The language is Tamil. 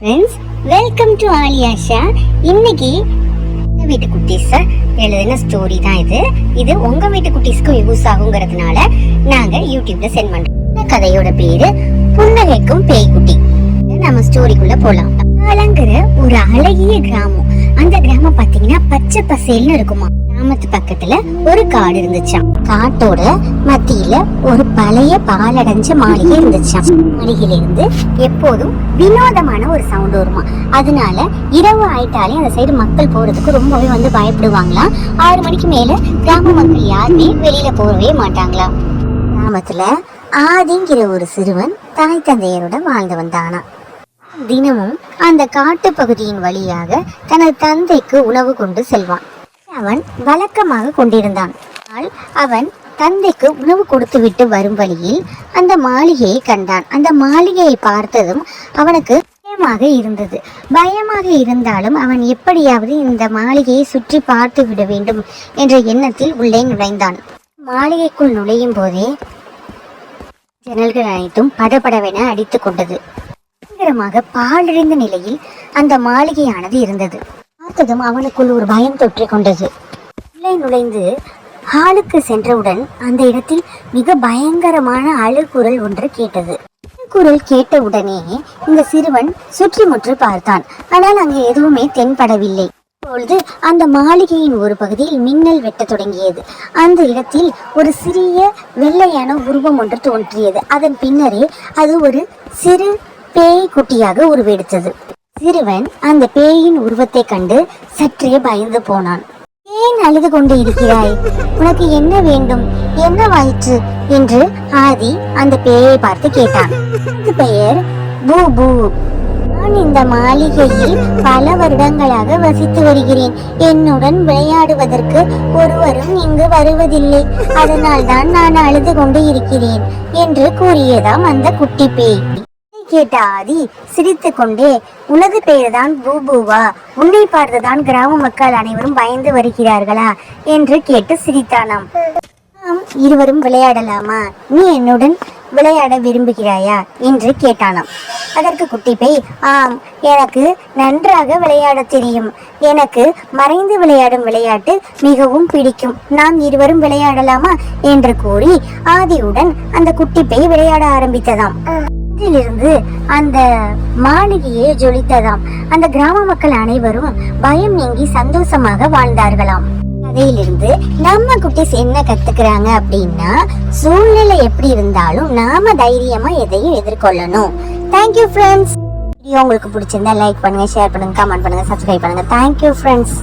ஃப்ரெண்ட்ஸ் வெல்கம் டு ஆலியாஷா இன்னைக்கு உங்க வீட்டு குட்டீஸ் எழுதின ஸ்டோரி தான் இது. இது உங்க வீட்டு குட்டீஸ்க்கும் யூஸ் ஆகுங்கிறதுனால நாங்க யூடியூப்ல சென்ட் பண்றோம். இந்த கதையோட பேரு புன்னகைக்கும் பேய்க்குட்டி. நம்ம ஸ்டோரிக்குள்ள போகலாம் அலங்குற ஒரு அழகிய கிராமம். அந்த கிராமம் பாத்தீங்கன்னா பச்சை பசேல்னு இருக்குமா? கிராமத்து பக்கத்துல ஒரு காடு இருந்துச்சாம். காட்டோட மத்தியில ஒரு பழைய பாலடைஞ்ச மாளிகை இருந்துச்சாம். மாளிகையில இருந்து எப்போதும் வினோதமான ஒரு சவுண்ட் வருமா? அதனால இரவு ஆயிட்டாலே அந்த சைடு மக்கள் போறதுக்கு ரொம்பவே வந்து பயப்படுவாங்களாம். ஆறு மணிக்கு மேல கிராம மக்கள் யாருமே வெளியில போகவே மாட்டாங்களாம். கிராமத்துல ஆதிங்கிற ஒரு சிறுவன் தாய் தந்தையரோட வாழ்ந்து வந்தானா தினமும் அந்த காட்டு பகுதியின் வழியாக தனது தந்தைக்கு உணவு கொண்டு செல்வான். அவன் வழக்கமாக கொண்டிருந்தான். அவன் தந்தைக்கு உணவு கொடுத்துவிட்டு வரும் வழியில் அந்த மாளிகையை கண்டான். அந்த மாளிகையை பார்த்ததும் அவனுக்கு பயமாக இருந்தது. பயமாக இருந்தாலும் அவன் எப்படியாவது இந்த மாளிகையை சுற்றி பார்த்து விட வேண்டும் என்ற எண்ணத்தில் உள்ளே நுழைந்தான். மாளிகைக்குள் நுழையும் போதே ஜன்னல்கள் அனைத்தும் படபடவென அடித்துக் கொண்டது. பயங்கரமாக பாழடைந்த நிலையில் அந்த மாளிகையானது இருந்தது. பார்த்ததும் அவனுக்குள் ஒரு பயம் தொற்றிக் கொண்டது. உள்ளே நுழைந்து ஹாலுக்கு சென்றவுடன் அந்த இடத்தில் மிக பயங்கரமான அழுகுரல் ஒன்று கேட்டது. குரல் கேட்டவுடனே இந்த சிறுவன் சுற்றி முற்றி பார்த்தான். ஆனால் அங்கு எதுவுமே தென்படவில்லை. அப்பொழுது அந்த மாளிகையின் ஒரு பகுதியில் மின்னல் வெட்டத் தொடங்கியது. அந்த இடத்தில் ஒரு சிறிய வெள்ளையான உருவம் ஒன்று தோன்றியது. அதன் பின்னரே அது ஒரு சிறு பேய் குட்டியாக உருவெடுத்தது. சிறுவன் அந்த பேயின் உருவத்தை கண்டு சற்றே பயந்து போனான். ஏன் அழுது கொண்டு இருக்கிறாய் உனக்கு என்ன வேண்டும்? என்ன வாயிற்று என்று ஆதி அந்த பேயை பார்த்து கேட்டான். "இது பெயர் பூபு. நான் இந்த மாளிகையில் பல வருடங்களாக வசித்து வருகிறேன். என்னுடன் விளையாடுவதற்கு ஒருவரும் இங்கு வருவதில்லை. அதனால்தான் நான் அழுது கொண்டு இருக்கிறேன் என்று கூறியதாம் அந்த குட்டி பேய். கேட்ட ஆதி சிரித்து கொண்டே உனது பெயர்தான் பூபூவா உன்னை பார்த்துதான் கிராம மக்கள் அனைவரும் பயந்து வருகிறார்களா? என்று கேட்டு சிரித்தானாம். இருவரும் விளையாடலாமா? நீ என்னுடன் விளையாட விரும்புகிறாயா? என்று கேட்டானாம். அதற்கு குட்டிப்பை ஆம் எனக்கு நன்றாக விளையாட தெரியும். எனக்கு மறைந்து விளையாடும் விளையாட்டு மிகவும் பிடிக்கும். நாம் இருவரும் விளையாடலாமா? என்று கூறி ஆதியுடன் அந்த குட்டிப்பை விளையாட ஆரம்பித்ததாம். இதிலிருந்து அந்த மாளிகையே ஜொலித்ததாம். அந்த கிராம மக்கள் அனைவரும் பயம் நீங்கி சந்தோஷமாக வாழ்ந்தார்களாம். கதையிலிருந்து நம்ம குட்டீஸ் என்ன கத்துக்கிறாங்க அப்படின்னா சூழ்நிலை எப்படி இருந்தாலும் நாம தைரியமா எதையும் எதிர்கொள்ளணும். தேங்க்யூ ஃப்ரெண்ட்ஸ் வீடியோ உங்களுக்கு பிடிச்சிருந்தா லைக் பண்ணுங்க ஷேர் பண்ணுங்க கமெண்ட் பண்ணுங்க சப்ஸ்கிரைப் பண்ணுங்க. Thank you friends